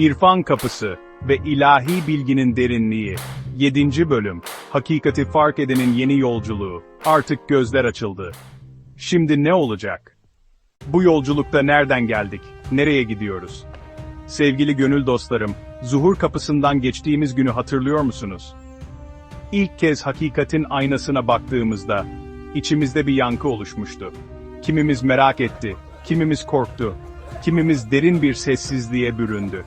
İrfan Kapısı ve İlahi Bilginin Derinliği 7. Bölüm Hakikati Fark Edenin Yeni Yolculuğu Artık gözler açıldı. Şimdi ne olacak? Bu yolculukta nereden geldik? Nereye gidiyoruz? Sevgili gönül dostlarım, zuhur kapısından geçtiğimiz günü hatırlıyor musunuz? İlk kez hakikatin aynasına baktığımızda, içimizde bir yankı oluşmuştu. Kimimiz merak etti, kimimiz korktu, kimimiz derin bir sessizliğe büründü.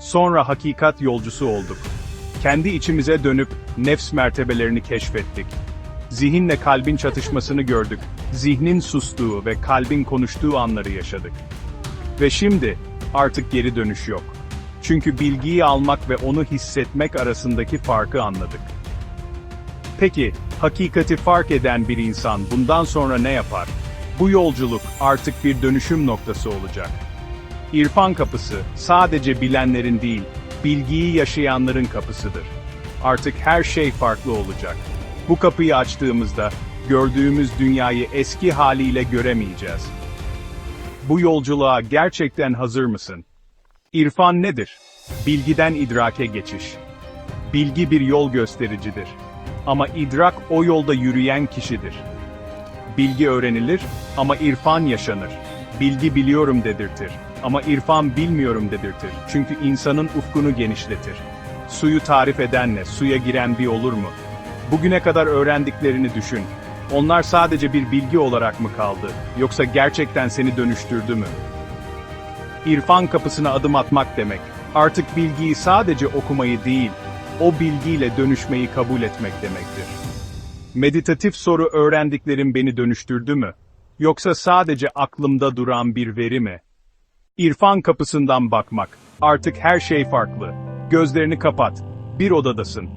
Sonra hakikat yolcusu olduk. Kendi içimize dönüp nefs mertebelerini keşfettik. Zihinle kalbin çatışmasını gördük. Zihnin sustuğu ve kalbin konuştuğu anları yaşadık. Ve şimdi artık geri dönüş yok. Çünkü bilgiyi almak ve onu hissetmek arasındaki farkı anladık. Peki, hakikati fark eden bir insan bundan sonra ne yapar? Bu yolculuk artık bir dönüşüm noktası olacak. İrfan kapısı sadece bilenlerin değil, bilgiyi yaşayanların kapısıdır. Artık her şey farklı olacak. Bu kapıyı açtığımızda gördüğümüz dünyayı eski haliyle göremeyeceğiz. Bu yolculuğa gerçekten hazır mısın? İrfan nedir? Bilgiden idrake geçiş. Bilgi bir yol göstericidir. Ama idrak o yolda yürüyen kişidir. Bilgi öğrenilir ama irfan yaşanır. Bilgi biliyorum dedirtir ama irfan bilmiyorum dedirtir. Çünkü insanın ufkunu genişletir. Suyu tarif edenle suya giren bir olur mu? Bugüne kadar öğrendiklerini düşün. Onlar sadece bir bilgi olarak mı kaldı? Yoksa gerçekten seni dönüştürdü mü? İrfan kapısına adım atmak demek, artık bilgiyi sadece okumayı değil, o bilgiyle dönüşmeyi kabul etmek demektir. Meditatif soru öğrendiklerim beni dönüştürdü mü? Yoksa sadece aklımda duran bir veri mi? İrfan kapısından bakmak. Artık her şey farklı. Gözlerini kapat. Bir odadasın.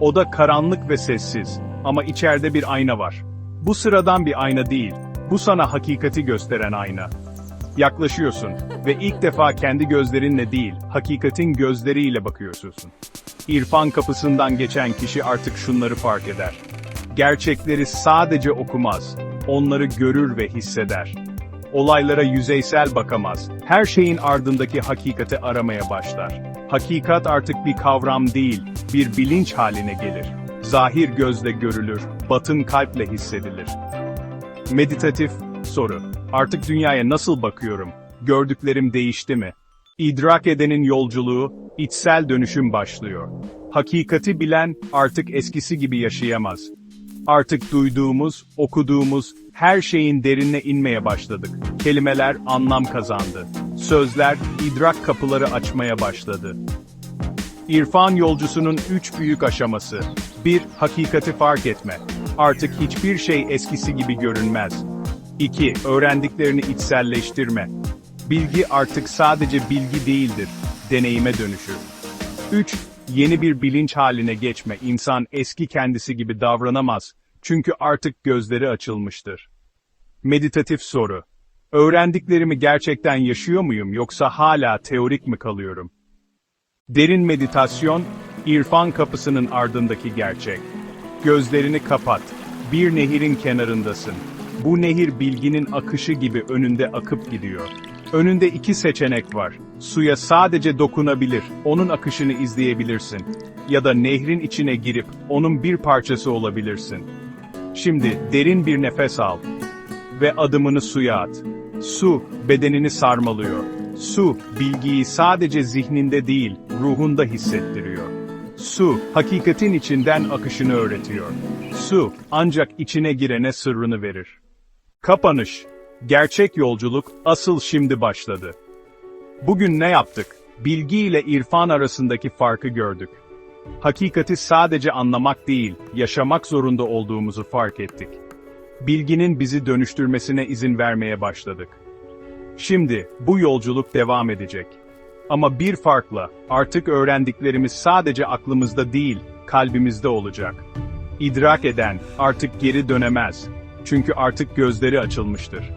Oda karanlık ve sessiz. Ama içeride bir ayna var. Bu sıradan bir ayna değil. Bu sana hakikati gösteren ayna. Yaklaşıyorsun ve ilk defa kendi gözlerinle değil, hakikatin gözleriyle bakıyorsun. İrfan kapısından geçen kişi artık şunları fark eder. Gerçekleri sadece okumaz, onları görür ve hisseder. Olaylara yüzeysel bakamaz, her şeyin ardındaki hakikati aramaya başlar. Hakikat artık bir kavram değil, bir bilinç haline gelir. Zahir gözle görülür, batın kalple hissedilir. Meditatif soru. Artık dünyaya nasıl bakıyorum? Gördüklerim değişti mi? İdrak edenin yolculuğu, içsel dönüşüm başlıyor. Hakikati bilen artık eskisi gibi yaşayamaz. Artık duyduğumuz, okuduğumuz her şeyin derinine inmeye başladık. Kelimeler anlam kazandı. Sözler idrak kapıları açmaya başladı. İrfan yolcusunun üç büyük aşaması. 1. Hakikati fark etme. Artık hiçbir şey eskisi gibi görünmez. 2. Öğrendiklerini içselleştirme. Bilgi artık sadece bilgi değildir, deneyime dönüşür. 3. Yeni bir bilinç haline geçme. İnsan eski kendisi gibi davranamaz. Çünkü artık gözleri açılmıştır. Meditatif soru. Öğrendiklerimi gerçekten yaşıyor muyum yoksa hala teorik mi kalıyorum? Derin meditasyon, irfan kapısının ardındaki gerçek. Gözlerini kapat. Bir nehirin kenarındasın. Bu nehir bilginin akışı gibi önünde akıp gidiyor. Önünde iki seçenek var. Suya sadece dokunabilir, onun akışını izleyebilirsin. Ya da nehrin içine girip onun bir parçası olabilirsin. Şimdi derin bir nefes al ve adımını suya at. Su bedenini sarmalıyor. Su bilgiyi sadece zihninde değil, ruhunda hissettiriyor. Su hakikatin içinden akışını öğretiyor. Su ancak içine girene sırrını verir. Kapanış. Gerçek yolculuk asıl şimdi başladı. Bugün ne yaptık? Bilgi ile irfan arasındaki farkı gördük. Hakikati sadece anlamak değil, yaşamak zorunda olduğumuzu fark ettik. Bilginin bizi dönüştürmesine izin vermeye başladık. Şimdi bu yolculuk devam edecek. Ama bir farkla, artık öğrendiklerimiz sadece aklımızda değil, kalbimizde olacak. İdrak eden artık geri dönemez. Çünkü artık gözleri açılmıştır.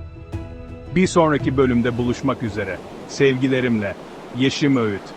Bir sonraki bölümde buluşmak üzere. Sevgilerimle, Yeşim Öğüt.